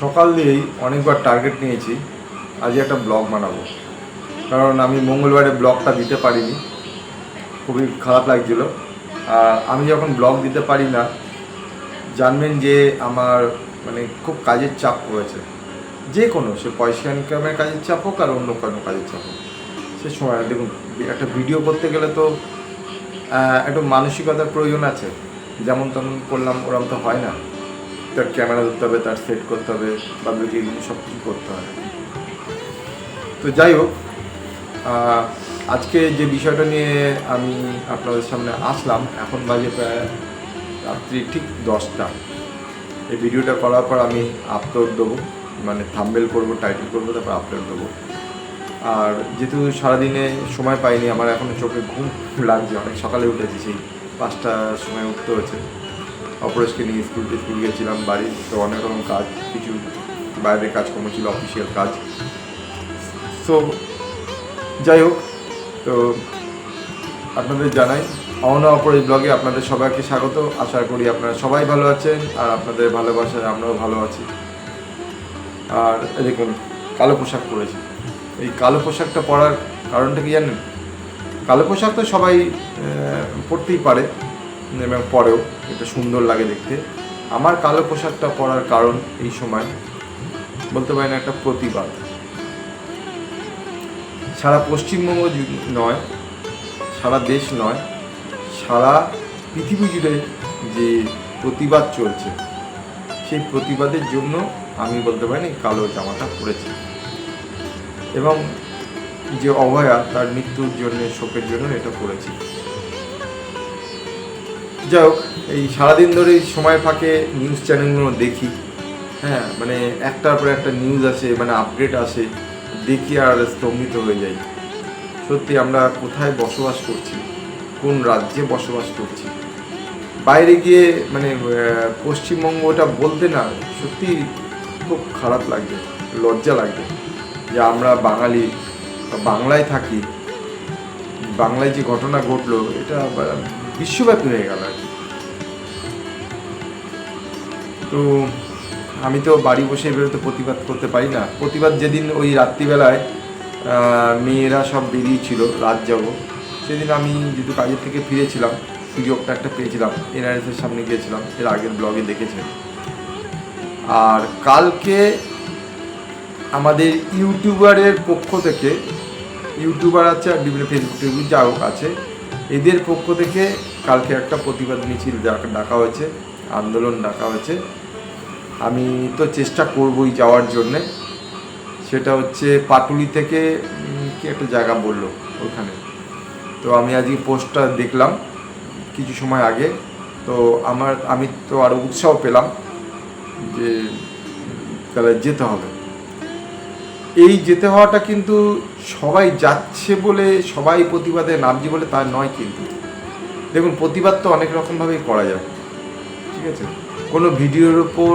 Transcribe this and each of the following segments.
সকাল দিয়েই অনেকবার টার্গেট নিয়েছি আজ একটা ব্লগ বানাবো। কারণ আমি মঙ্গলবারে ব্লগটা দিতে পারিনি, খুবই খারাপ লাগছিল। আর আমি যখন ব্লগ দিতে পারি না, জানবেন যে আমার মানে খুব কাজের চাপ পড়েছে যে কোনো, সে পয়সা ইনকামের কাজের চাপ হোক আর অন্য কোনো কাজের চাপ হোক। সে সময়, দেখুন, একটা ভিডিও করতে গেলে তো একটু মানসিকতার প্রয়োজন আছে। যেমন তেমন করলাম, ওরম তো হয় না। তার ক্যামেরা ধরতে হবে, তার সেট করতে হবে বা এগুলো সব কিছু করতে হবে। তো যাই হোক আজকে যে বিষয়টা নিয়ে আমি আপনাদের সামনে আসলাম, এখন বাজে প্রায় রাত্রি ঠিক দশটা। এই ভিডিওটা করার পর আমি আপলোড দেবো মানে থাম্বেল করব টাইটেল করব, তারপর আপলোড দেবো। আর যেহেতু সারাদিনে সময় পাইনি, আমার এখনও চোখে ঘুম লাগছে, অনেক সকালে উঠেছি, সেই পাঁচটার সময় উঠতে হয়েছে। অপরেশকে নিয়ে স্কুল স্কুল গেছিলাম বাড়ির তো অনেক রকম কাজ, কিছু বাইরের কাজকর্ম ছিল, অফিসিয়াল কাজ। সো যাই হোক, তো আপনাদের জানাই অহনা অপরেশ ব্লগে আপনাদের সবাইকে স্বাগত। আশা করি আপনারা সবাই ভালো আছেন, আর আপনাদের ভালোবাসায় আমরাও ভালো আছি। আর দেখুন, কালো পোশাক পরেছি। এই কালো পোশাকটা পরার কারণটা কি জানেন? কালো পোশাক তো সবাই পরতেই পারে। এবং পরেও এটা সুন্দর লাগে দেখতে। আমার কালো পোশাকটা পরার কারণ এই সময় বলতে পারেন একটা প্রতিবাদ। সারা পশ্চিমবঙ্গ নয়, সারা দেশ নয়, সারা পৃথিবী জুড়ে যে প্রতিবাদ চলছে, সেই প্রতিবাদের জন্য আমি বলতে পারি কালো জামাটা পরেছি। এবং যে অভয়া তার মৃত্যুর জন্য শোকের জন্য এটা পড়েছি যাই হোক, এই সারাদিন ধরে সময় ফাঁকে নিউজ চ্যানেলগুলো দেখি। হ্যাঁ মানে একটার পর একটা নিউজ আসে মানে আপডেট আসে, দেখি আর স্তম্ভিত হয়ে যাই। সত্যি আমরা কোথায় বসবাস করছি, কোন রাজ্যে বসবাস করছি? বাইরে গিয়ে মানে পশ্চিমবঙ্গটা বলতে না, সত্যি খুব খারাপ লাগবে লজ্জা লাগবে যে আমরা বাঙালি বাংলায় থাকি, বাংলায় যে ঘটনা ঘটলো, এটা বিশ্বব্যাপী হয়ে গেল আর কি। তো আমি তো বাড়ি বসে এভাবে তো প্রতিবাদ করতে পারি না। প্রতিবাদ যেদিন ওই রাত্রিবেলায় মেয়েরা সব বেরিয়েছিল রাত যাব। সেদিন আমি যেহেতু কাজের থেকে ফিরেছিলাম, সুযোগটা একটা পেয়েছিলাম, এনআরএসের সামনে গিয়েছিলাম, এর আগের ব্লগে দেখেছেন। আর কালকে আমাদের ইউটিউবারের পক্ষ থেকে, ইউটিউবার আছে আর বিভিন্ন ফেসবুক টেসবুক যা হোক আছে এদের পক্ষ থেকে কালকে একটা প্রতিবাদ মিছিল ডাকা- হয়েছে, আন্দোলন ডাকা হয়েছে। আমি তো চেষ্টা করবই যাওয়ার জন্যে। সেটা হচ্ছে পাটুলি থেকে কি একটা জায়গা বলল ওখানে। তো আমি আজকে পোস্টটা দেখলাম কিছু সময় আগে। তো আমার আমি তো আরও উৎসাহ পেলাম যে তাহলে যেতে হবে। এই যেতে হওয়াটা কিন্তু সবাই যাচ্ছে বলে, সবাই প্রতিবাদে নামছে বলে তা নয় কিন্তু। দেখুন, প্রতিবাদ তো অনেক রকমভাবেই করা যায়, ঠিক আছে? কোনো ভিডিওর ওপর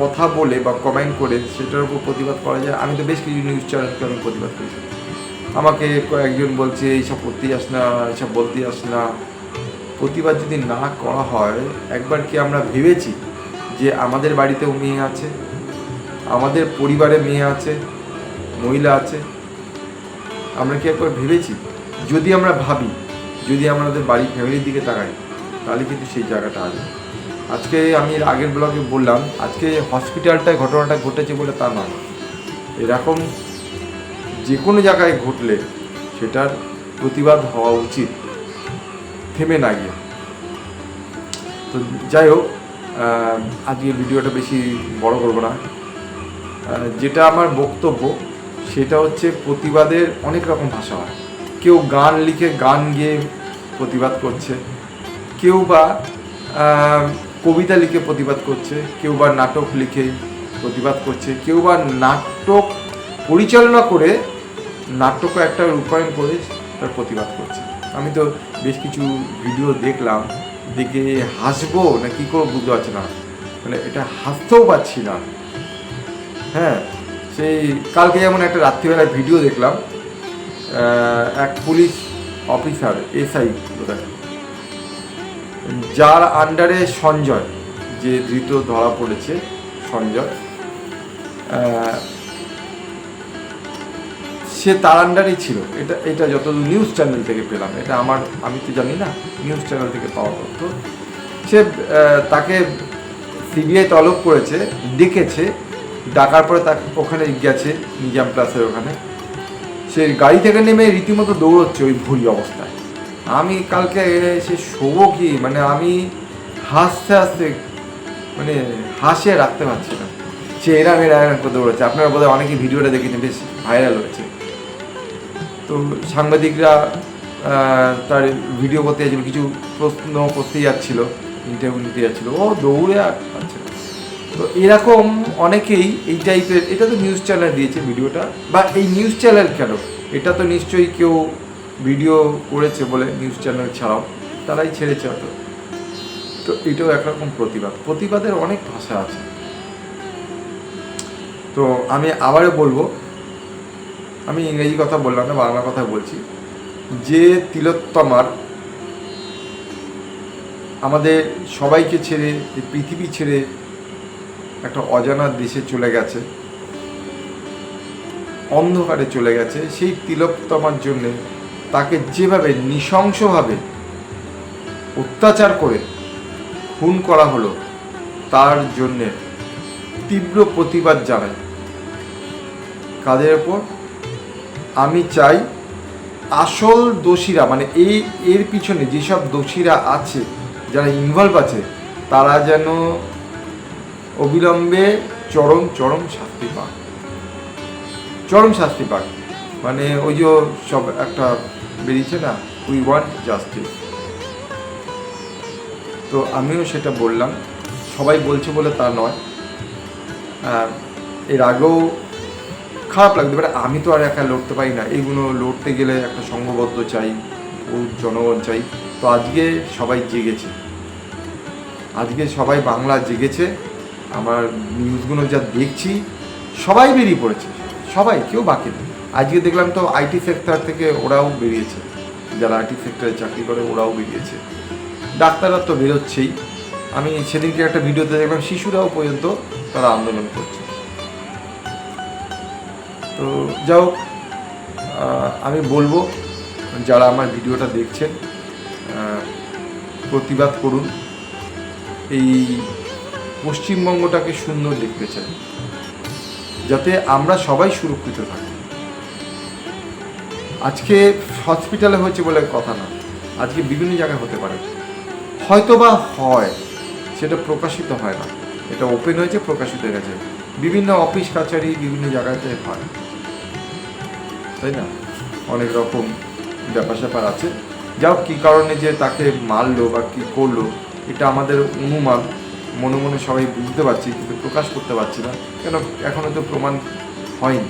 কথা বলে বা কমেন্ট করে সেটার উপর প্রতিবাদ করা যায়। আমি তো বেশ কিছু নিউজ চ্যানেলকে আমি প্রতিবাদ করেছি। আমাকে কয়েকজন বলছে, এইসব করতেই আস না, এইসব বলতেই আস না। প্রতিবাদ যদি না করা হয়, একবার কি আমরা ভেবেছি যে আমাদের বাড়িতেও মেয়ে আছে? আমাদের পরিবারে মেয়ে আছে? মহিলা আছে। আমরা কি একবার ভেবেছি? যদি আমরা ভাবি, যদি আমাদের বাড়ি ফ্যামিলির দিকে তাকাই, তাহলে কিন্তু সেই জায়গাটা আসবে আজকে আমি আগের ব্লগে বললাম, আজকে হসপিটালটায় ঘটনাটা ঘটেছে বলে তা নয়। এরকম যে কোনো জায়গায় ঘটলে সেটার প্রতিবাদ হওয়া উচিত। থেমে না গিয়ে। তো যাই হোক আজকে ভিডিওটা বেশি বড় করব না। যেটা আমার বক্তব্য সেটা হচ্ছে প্রতিবাদের অনেক রকম ভাষা হয়। কেউ গান লিখে গান গেয়ে প্রতিবাদ করছে, কেউ বা কবিতা লিখে প্রতিবাদ করছে, কেউ বা নাটক লিখে প্রতিবাদ করছে, কেউ বা নাটক পরিচালনা করে নাটক একটা রূপায়ণ করে তার প্রতিবাদ করছে। আমি তো বেশ কিছু ভিডিও দেখলাম, দেখে হাসবো না কি করে বুঝতে পারছি না। মানে এটা হাসতেও পারছি না। হ্যাঁ সেই কালকে যেমন একটা রাত্রিবেলায় ভিডিও দেখলাম এক পুলিশ অফিসার এসআই যার আন্ডারে সঞ্জয়, যে ধৃত ধরা পড়েছে, সঞ্জয় সে তার আন্ডারেই ছিল। এটা এটা যত নিউজ চ্যানেল থেকে পেলাম, এটা আমার, আমি তো জানি না নিউজ চ্যানেল থেকে পাওয়া তথ্য। সে তাকে সিবিআই তলব করেছে, ডেকেছে ডাকার পরে তাকে ওখানে গেছে নিজাম প্লাসের ওখানে। সে গাড়ি থেকে নেমে রীতিমতো দৌড়চ্ছে ওই ভুরি অবস্থায়। আমি কালকে সে শোবো কি? মানে আমি হাসতে হাসতে মানে হাসিয়ে রাখতে পারছি না। সে এরাম এরা এরাম করে দৌড়াচ্ছে। আপনারা বোধহয় অনেকে ভিডিওটা দেখেছেন, বেশ ভাইরাল হয়েছে। তো সাংবাদিকরা তার ভিডিও করতে যাচ্ছিল, কিছু প্রশ্ন করতে যাচ্ছিল ইন্টারভিউ নিতে যাচ্ছিল। ও দৌড়ে না। তো এরকম অনেকেই এই টাইপের এটা তো নিউজ চ্যানেল দিয়েছে ভিডিওটা, বা এই নিউজ চ্যানেল কেন? এটা তো নিশ্চয়ই কেউ ভিডিও করেছে বলে নিউজ চ্যানেল ছাড়াও, তারাই ছেড়েছে হয়তো। তো এটাও একরকম প্রতিবাদ। প্রতিবাদের অনেক ভাষা আছে। তো আমি আবারও বলব, আমি ইংরেজি কথা বললাম না, বাংলা কথা বলছি। যে তিলোত্তমার আমাদের সবাইকে ছেড়ে পৃথিবী ছেড়ে একটা অজানা দেশে চলে গেছে। অন্ধকারে চলে গেছে। সেই তিলোত্তমার জন্যে তাকে যেভাবে নৃশংসভাবে অত্যাচার করে খুন করা হলো, তার জন্যে তীব্র প্রতিবাদ জানাই। কাদের ওপর? আমি চাই আসল দোষীরা মানে এই, এর পিছনে যেসব দোষীরা আছে, যারা ইনভলভ আছে, তারা যেন অবিলম্বে চরম চরম শাস্তি পাক। চরম শাস্তি পাক। মানে ওই যে সব একটা বেরিয়েছে না উই ওয়ান্ট জাস্টিস তো আমিও সেটা বললাম। সবাই বলছে বলে তা নয়। এর আগেও খারাপ লাগবে বাট আমি তো আর একা লড়তে পারি না। এগুলো লড়তে গেলে একটা সংঘবদ্ধ চাই, ও জনগণ চাই। তো আজকে সবাই জেগেছে। আজকে সবাই বাংলা জেগেছে। আমার নিউজগুলো যা দেখছি, সবাই বেরিয়ে পড়েছে। সবাই, কেউ বাকি নেই। আজকে দেখলাম তো আইটি সেক্টর থেকে ওরাও বেরিয়েছে। যারা আইটি সেক্টরে চাকরি করে, ওরাও বেরিয়েছে। ডাক্তাররা তো বেরোচ্ছেই। আমি সেদিনকে একটা ভিডিওতে দেখলাম, শিশুরাও পর্যন্ত তারা আন্দোলন করছে। তো যাও আমি বলব, যারা আমার ভিডিওটা দেখছেন প্রতিবাদ করুন। এই পশ্চিমবঙ্গটাকে সুন্দর দেখতে চাই, যাতে আমরা সবাই সুরক্ষিত থাকি। আজকে হসপিটালে হয়েছে বলে কথা না, আজকে বিভিন্ন জায়গায় হতে পারে। হয়তো বা হয়, সেটা প্রকাশিত হয় না। এটা ওপেন হয়েছে, প্রকাশিত হয়ে গেছে। বিভিন্ন অফিস কাছারি বিভিন্ন জায়গাতে হয়। তাই না? অনেক রকম ব্যাপার স্যাপার আছে। যাও, কী কারণে যে তাকে মারলো বা কী করল, এটা আমাদের অনুমান। মনে মনে সবাই বুঝতে পারছি, কিন্তু প্রকাশ করতে পারছি না। কেন? এখনও তো প্রমাণ হয়নি।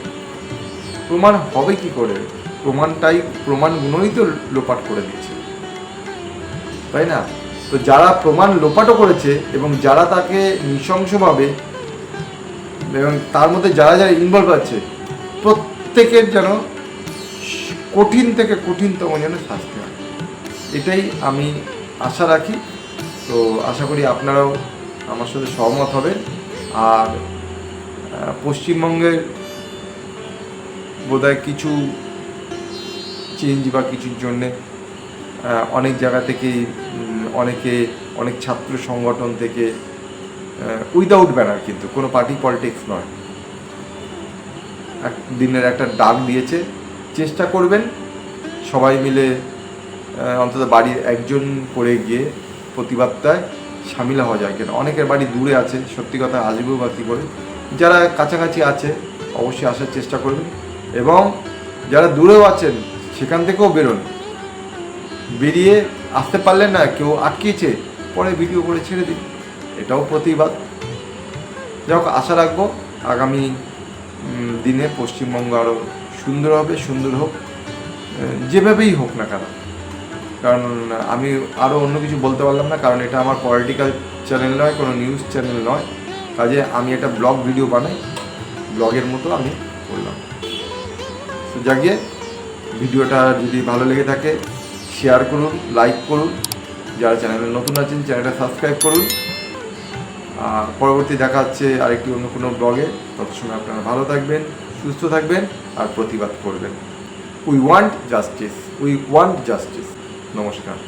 প্রমাণ হবে কি করে? প্রমাণটাই, প্রমাণগুলোই তো লোপাট করে দিচ্ছে। তাই না? তো যারা প্রমাণ লোপাটও করেছে এবং যারা তাকে নৃশংসভাবে এবং তার মধ্যে যারা যারা ইনভলভ আছে, প্রত্যেকের যেন কঠিন থেকে কঠিনতম যেন শাস্তি হয়। এটাই আমি আশা রাখি। তো আশা করি আপনারাও আমার সাথে সহমত হবেন আর পশ্চিমবঙ্গের বোধহয় কিছু চেঞ্জ বা কিছুর জন্যে অনেক জায়গা থেকে অনেকে, অনেক ছাত্র সংগঠন থেকে উইদাউট ব্যানার কিন্তু, কোনো পার্টি পলিটিক্স নয়। এক দিনের একটা ডাক দিয়েছে, চেষ্টা করবেন সবাই মিলে অন্তত বাড়ির একজন করে গিয়ে প্রতিবাদটায় সামিল হওয়া যায় কেন? অনেকের বাড়ি দূরে আছে, সত্যি কথা আসবেও বা কী করে? যারা কাছাকাছি আছে, অবশ্যই আসার চেষ্টা করবেন। এবং যারা দূরেও আছেন, সেখান থেকেও বেরোন। বেরিয়ে আসতে পারলেন না, কেউ আটকিয়েছে, পরে ভিডিও করে ছেড়ে দিন। এটাও প্রতিবাদ। যাই হোক, আশা রাখব আগামী দিনে পশ্চিমবঙ্গ আরও সুন্দর হবে, সুন্দর হোক। যেভাবেই হোক না কেন। কারণ আমি আরও অন্য কিছু বলতে পারলাম না, কারণ এটা আমার পলিটিক্যাল চ্যানেল নয়, কোনো নিউজ চ্যানেল নয়। কাজে আমি একটা ব্লগ ভিডিও বানাই ব্লগের মতো আমি করলাম। তো জাগিয়ে ভিডিওটা যদি ভালো লেগে থাকে শেয়ার করুন লাইক করুন। যারা চ্যানেলে নতুন আছেন চ্যানেলটা সাবস্ক্রাইব করুন। আর পরবর্তী দেখা হচ্ছে আরেকটি অন্য কোনো ব্লগে তত সময় আপনারা ভালো থাকবেন, সুস্থ থাকবেন, আর প্রতিবাদ করবেন। We want justice we want justice নমস্কার।